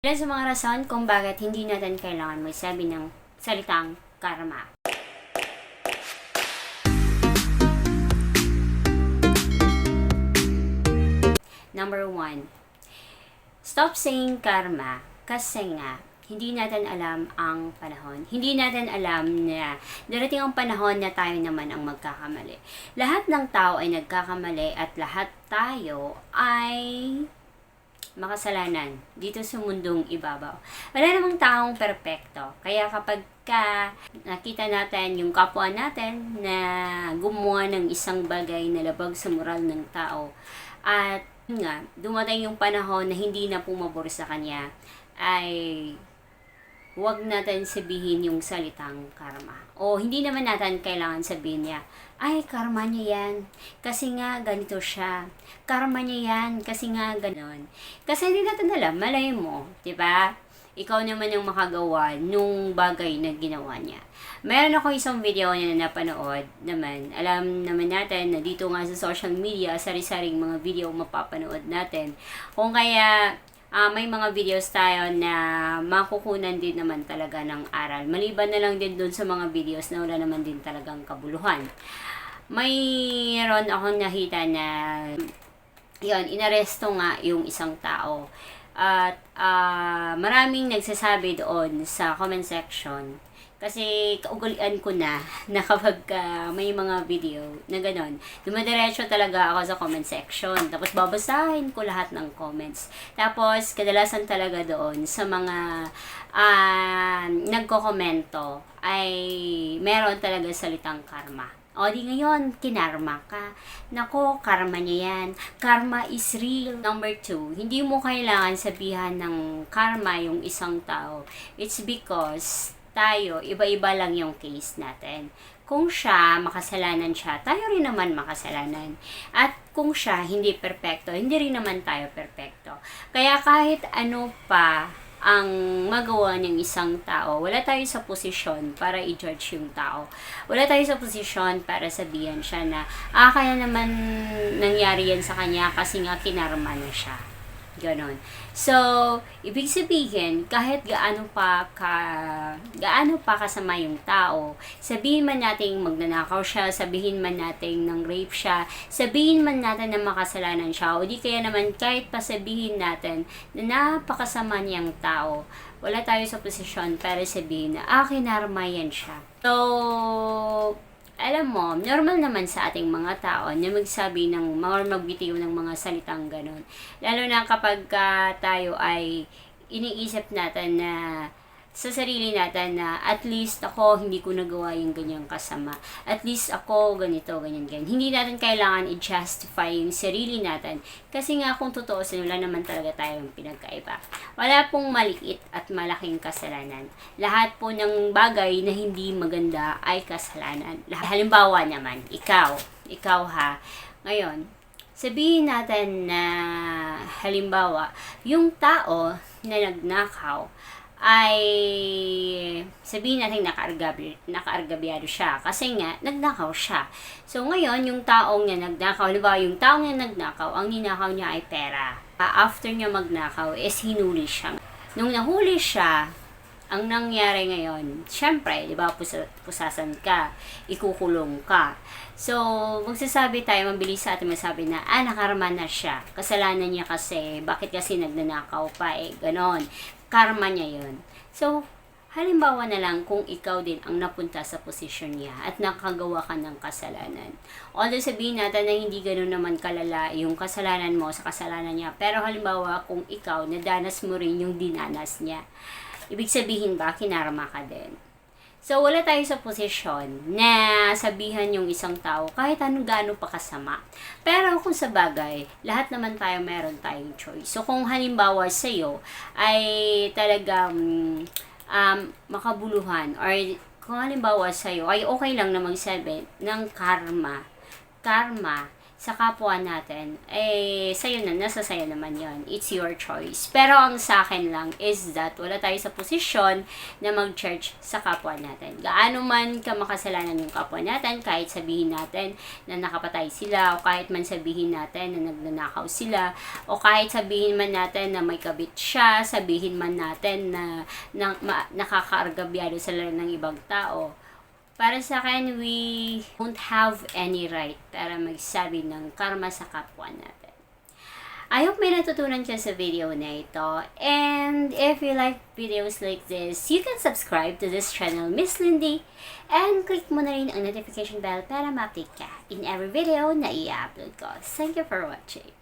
Ilan sa mga rason kung bakit hindi natin kailangan magsabi ng salitang karma. Number one, stop saying karma kasi nga hindi natin alam ang panahon. Hindi natin alam na darating ang panahon na tayo naman ang magkakamali. Lahat ng tao ay nagkakamali at lahat tayo ay makasalanan dito sa mundong ibabaw. Wala namang taong perpekto. Kaya kapag ka nakita natin yung kapwa natin na gumawa ng isang bagay na labag sa moral ng tao at nga, dumating yung panahon na hindi na pumabor sa kanya ay huwag natin sabihin yung salitang karma. O hindi naman natin kailangan sabihin niya, ay, karma niya yan. Kasi nga, ganito siya. Karma niya yan. Kasi nga, ganon. Kasi hindi natin alam, malay mo. 'di ba? Ikaw naman yung makagawa nung bagay na ginawa niya. Meron ako isang video niya na napanood naman. Alam naman natin na dito nga sa social media, sari-saring mga video mapapanood natin. Kung kaya ah, may mga videos tayo na makukunan din naman talaga ng aral. Maliban na lang din dun sa mga videos na wala naman din talagang kabuluhan. Mayroon akong nakita na yun, inaresto nga yung isang tao. At ah, maraming nagsasabi doon sa comment section kasi kaugalian ko na na kapag ah, may mga video na ganon, dumadiretso talaga ako sa comment section. Tapos babasahin ko lahat ng comments. Tapos kadalasan talaga doon sa mga ah, nagko-komento ay meron talaga salitang karma. O di ngayon, kinarma ka. Nako, karma niya yan. Karma is real. Number two, hindi mo kailangan sabihan ng karma yung isang tao. It's because tayo, iba-iba lang yung case natin. Kung siya, makasalanan siya, tayo rin naman makasalanan. At kung siya, hindi perpekto, hindi rin naman tayo perpekto. Kaya kahit ano pa ang magawa ng isang tao, wala tayo sa posisyon para i-judge yung tao. Wala tayo sa posisyon para sabihan siya na, ah, kaya naman nangyari yan sa kanya kasi nga kinarma na siya. Ganon. So, ibig sabihin, kahit gaano pa ka, gaano pa kasama yung tao, sabihin man natin magnanakaw siya, sabihin man natin ng rape siya, sabihin man natin na makasalanan siya, o di kaya naman kahit pa sabihin natin na napakasama niyang tao, wala tayo sa posisyon para sabihin na, ah, kinarma yan siya. So, alam mo, normal naman sa ating mga tao na magsabi ng mga magbitiw ng mga salitang ganun. Lalo na kapag ka tayo ay iniisip natin na sa sarili natin na at least ako hindi ko nagawa yung ganyang kasama. At least ako ganito, ganyan, ganyan. Hindi natin kailangan i-justify yung sarili natin. Kasi nga kung totoo wala naman talaga tayong pinagkaiba. Wala pong maliit at malaking kasalanan. Lahat po ng bagay na hindi maganda ay kasalanan. Halimbawa naman, ikaw, ikaw ha, ngayon, sabihin natin na halimbawa, yung tao na nagnakaw ay sabihin natin nakaargabi, nakaargabyado siya kasi nga nagnakaw siya. So ngayon, yung taong niya nagnakaw, halimbawa yung taong niya nagnakaw, ang ninakaw niya ay pera. Ah, After niya magnakaw is hinuli siya. Nung nahuli siya, ang nangyari ngayon, syempre, di ba, pusa, pusasan ka, ikukulong ka. So, magsasabi tayo, mabilis sa atin masabi na, ah, nakarma na siya. Kasalanan niya kasi, bakit kasi nagnanakaw pa, eh, ganon. Karma niya yun. So, halimbawa na lang kung ikaw din ang napunta sa posisyon niya at nakagawa ka ng kasalanan. Although sabihin natin na hindi ganun naman kalala yung kasalanan mo sa kasalanan niya. Pero halimbawa kung ikaw, nadanas mo rin yung dinanas niya. Ibig sabihin ba, kinarma ka din. So, wala tayo sa posisyon na sabihan yung isang tao kahit anong gaano pa kasama. Pero kung sa bagay, lahat naman tayo meron tayong choice. So, kung halimbawa sa'yo ay talagang um, makabuluhan or kung halimbawa sa'yo ay okay lang na magsabi ng karma, karma, sa kapwa natin, eh, sa'yo na, nasa sa'yo naman yon It's your choice. Pero ang sa akin lang is that wala tayo sa posisyon na mag-church sa kapwa natin. Gaano man ka makasalanan yung kapwa natin, kahit sabihin natin na nakapatay sila, o kahit man sabihin natin na nagnanakaw sila, o kahit sabihin man natin na may kabit siya, sabihin man natin na, na, ma, nakakaargabyado sila ng ibang tao, para sa akin, we don't have any right para magsabi ng karma sa kapwa natin. I hope may natutunan ka sa video na ito. And if you like videos like this, you can subscribe to this channel, Miss Lindy. And click mo na rin ang notification bell para ma-update ka in every video na i-upload ko. Thank you for watching.